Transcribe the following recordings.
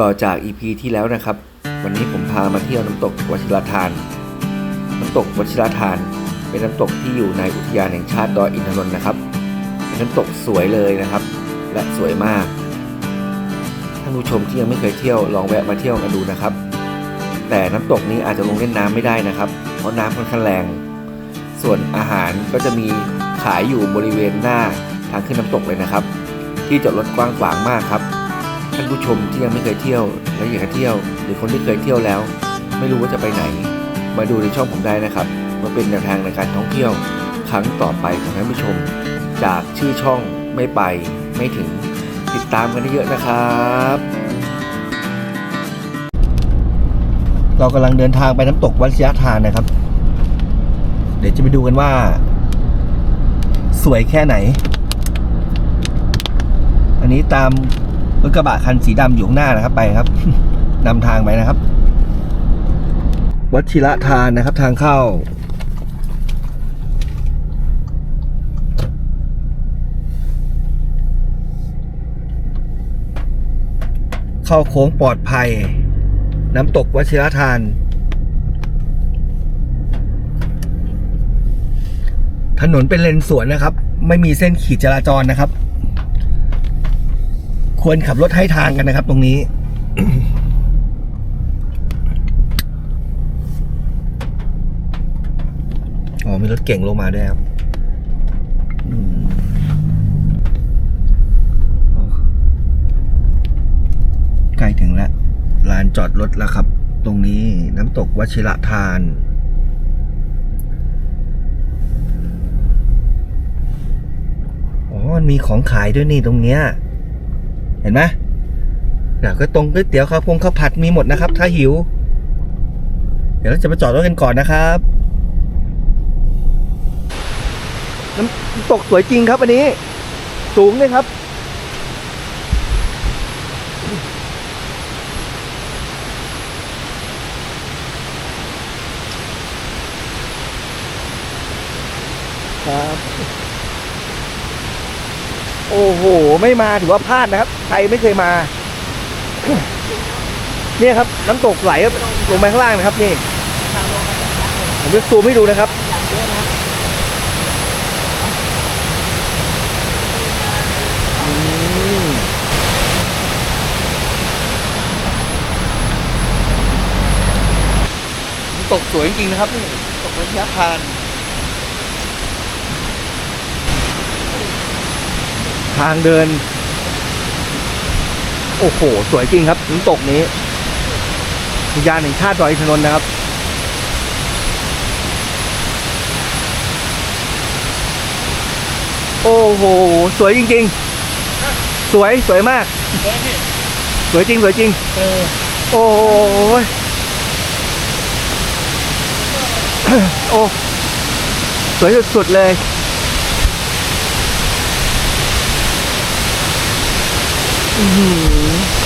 ต่อจาก EP ที่แล้วนะครับ วันนี้ผมพามาเที่ยวน้ำตกวชิรทาน น้ำตกวชิรทาน เป็นน้ำตกที่อยู่ในอุทยานแห่งชาติดอยอินทนนท์นะครับ เป็นน้ำตกสวยเลยนะครับ และสวยมาก ท่านผู้ชมที่ยังไม่เคยเที่ยวลองแวะมาเที่ยวกันดูนะครับ แต่น้ำตกนี้อาจจะลงเล่นน้ำไม่ได้นะครับ เพราะน้ำค่อนข้างแรง ส่วนอาหารก็จะมีขายอยู่บริเวณหน้าทางขึ้นน้ำตกเลยนะครับ ที่จอดรถกว้างขวางมากครับ ท่านผู้ชมที่ยังไม่เคยเที่ยว และอยากจะเที่ยว หรือคนที่เคยเที่ยวแล้ว ไม่รู้ว่าจะไปไหน มาดูในช่องผมได้นะครับมาเป็นแนวทางในการท่องเที่ยว ครั้งต่อไปของท่านผู้ชม จากชื่อช่องไม่ไปไม่ถึงติดตามกันเยอะนะครับ เรากำลังเดินทางไปน้ำตกวัดชยทานนะครับ เดี๋ยวจะไปดูกันว่า สวยแค่ไหน อันนี้ตาม รถกระบะคันสีดำอยู่ข้างหน้านะครับไปครับนำทางไปนะครับ วัชิระทานนะครับ ทางเข้า เข้าโค้งปลอดภัย น้ำตกวชิรทาน ถนนเป็นเลนสวนนะครับ ไม่มีเส้นขีดจราจรนะครับ ควรขับรถให้ทางกันนะครับ ตรงนี้ อ๋อ มีรถเก่งลงมาด้วยครับใกล้ถึงแล้วลานจอดรถแล้วครับ ตรงนี้น้ำตกวชิระทานอ๋อมันมีของขายด้วยนี่ตรงเนี้ย ห็นไหมเดี๋ยวก็ตรงก๋วยเตี๋ยวข้าวพงข้าวผัดมีหมดนะครับ ถ้าหิว เดี๋ยวเราจะไปจอดรถกันก่อนนะครับน้ำตกสวยจริงครับอันนี้ สูงเลยครับครับ โอ้โห ไม่มาถือว่าพลาดนะครับ ใครไม่เคยมา เนี่ยครับ น้ำตกไหลลงไปข้างล่างนะครับ นี่ ผมจะซูมให้ดูนะครับน้ำตกสวยจริงๆนะครับนี่ตกระยะทาน ทางเดิน โอ้โห สวยจริงครับน้ำตกนี้อุทยานแห่งชาติดอยอินทนนท์นะครับ โอ้โห สวยจริง ๆ สวยสวยมาก สวยจริง สวยจริง โอ้โหโอ้ สวยสุดๆเลย อือ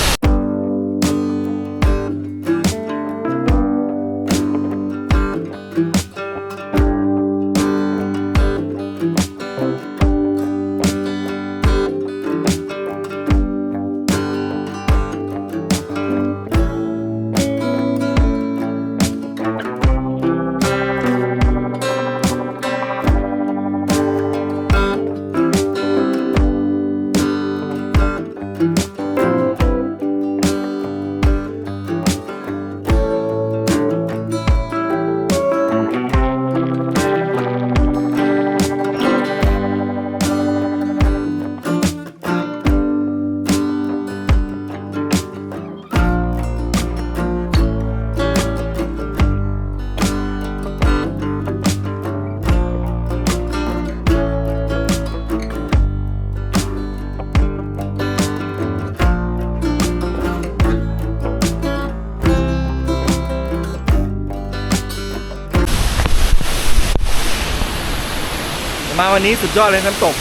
มาวันนี้สุดยอดเลยน้ำตก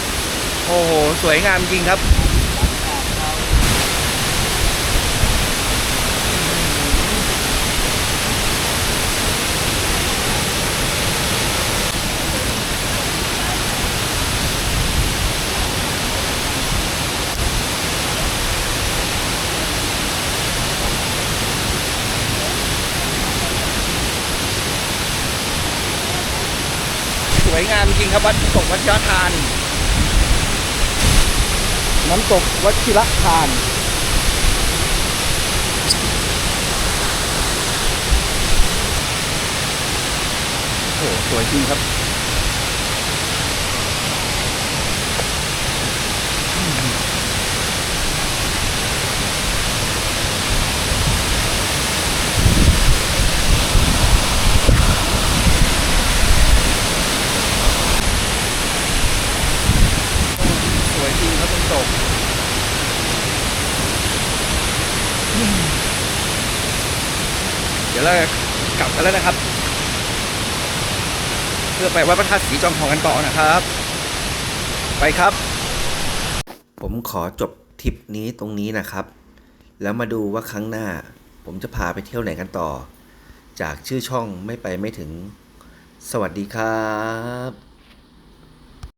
โอ้โห สวยงามจริงครับ วยงามจริงครับวัดน้ำตกวชิรทาน น้ำตกวชิรทานโอ้โหสวยจริงครับ สวยจริงครับน้ำตก เดี๋ยวเรากลับกันแล้วนะครับ เพื่อไปวัดพระธาตุสีจอมทองกันต่อนะครับ ไปครับ ผมขอจบทริปนี้ตรงนี้นะครับ แล้วมาดูว่าครั้งหน้า ผมจะพาไปเที่ยวไหนกันต่อ จากชื่อช่องไม่ไปไม่ถึง สวัสดีครับ